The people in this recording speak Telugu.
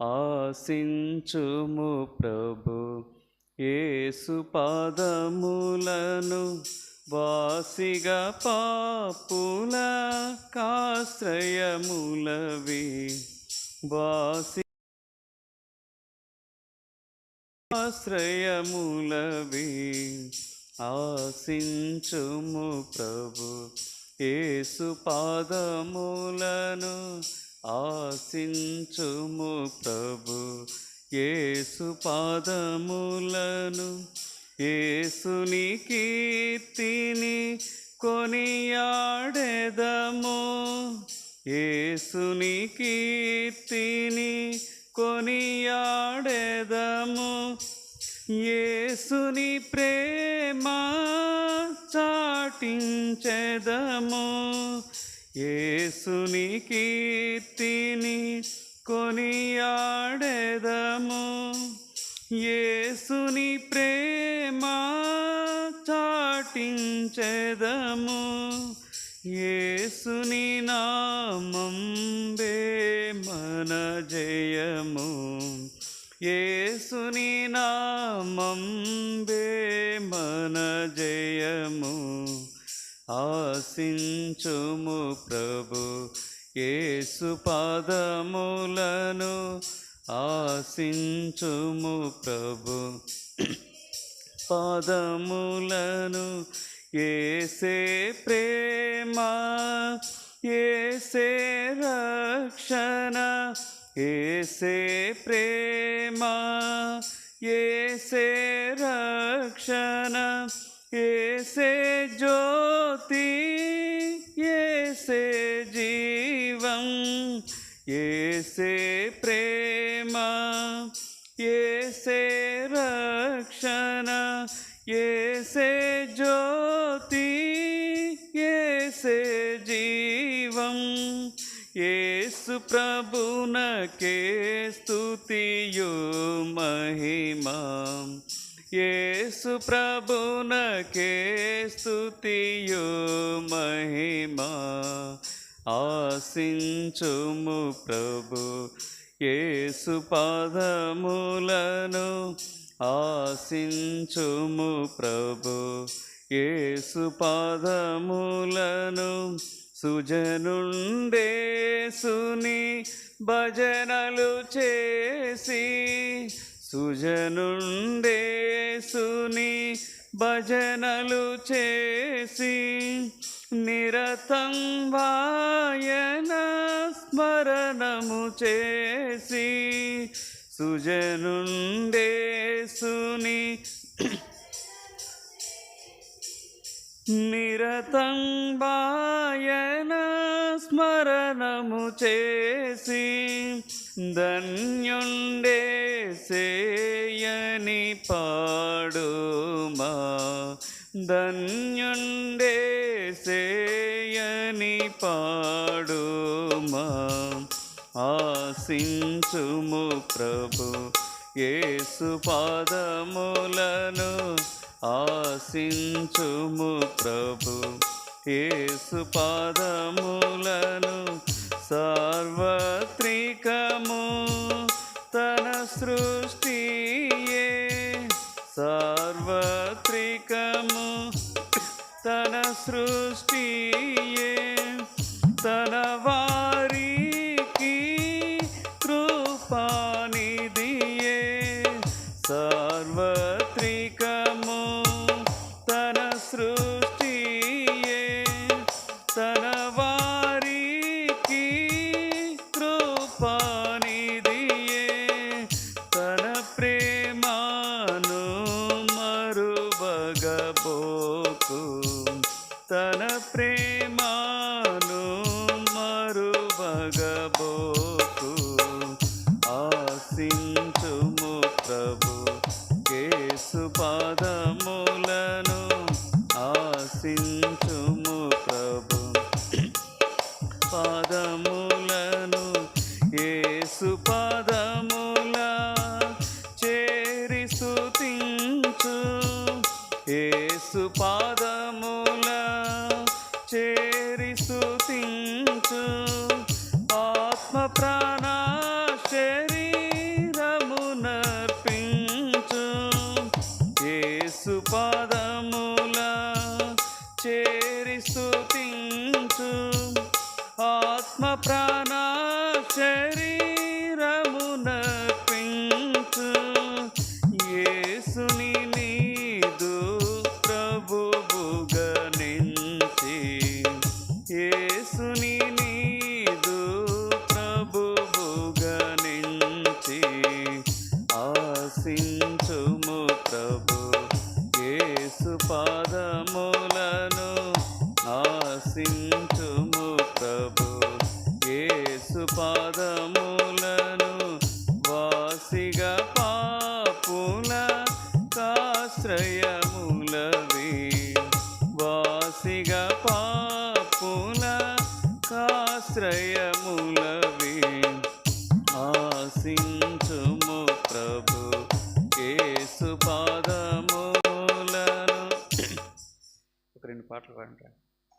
ఆశించుము ప్రభు ఏసు పాదములను వాసిగా పాపుల కాశ్రయములవి వాసి ఆశ్రయములవి ఆశించుము ప్రభు ఏసు పాదములను ఆశించుము ప్రభు ఏసు పాదములను ఏసుని కీర్తిని కొనియాడెదము. ఏసుని కీర్తిని కొనియాడెదము. ఏసుని ప్రేమ చాటించెదము. ఏసుని కీర్తిని కొనియాడెదము. ఏసుని ప్రేమ చాటించెదము. ఏసుని నామం మన జయము. ఏసుని నామం మన జయము. ఆశించుము ప్రభు యేసు పాదములను ఆశించుము ప్రభు పాదములను ఏసే ప్రేమ ఏసే రక్షణ ఏసే ప్రేమ ఏసే రక్షణ ఏసే జో జ్యోతి ఏసే జీవం ఏసే ప్రేమ ఏసే రక్షణ ఏసే జ్యోతి ఏసే జీవం. ఏసు ప్రభునకే స్తుతియో మహిమా. యేసు ప్రభునకే స్తుతియు మహిమా. ఆశించుము ప్రభు యేసు పాదములను. ఆశించుము ప్రభు యేసు పాదములను. సుజనుండేసుని భజనలు చేసి సుజనుండేసుని భజనలు చేసి నిరతం వాయన స్మరణము చేసి సుజనుండేసుని నిరతం వాయన స్మరణము చేసి ధన్యుండే చేయని పాడుమా. ధన్యుండే చేయని పాడుమా. ఆశించుము ప్రభు ఏసు పాదములను. ఆశించుము ప్రభు ఏసు పాదములను. సార్వత్రికము సృష్టియే సార్వత్రికము. తన సృష్టియే తన వారికి కృపానిదియే సార్వత్రికము తన సృష్టియే తన వారికి కృపానిదియే శాసించుము ప్రభు. పాదములను ఏసు పాదముల చేరి సుతించు ఏసు పాద ఆత్మ ప్రాణ శరీరమున పించు యేసుని నీదు ప్రభువుగా నించి నీదు ప్రభువుగా ఆశించుము ప్రభు యేసు పాద cigar.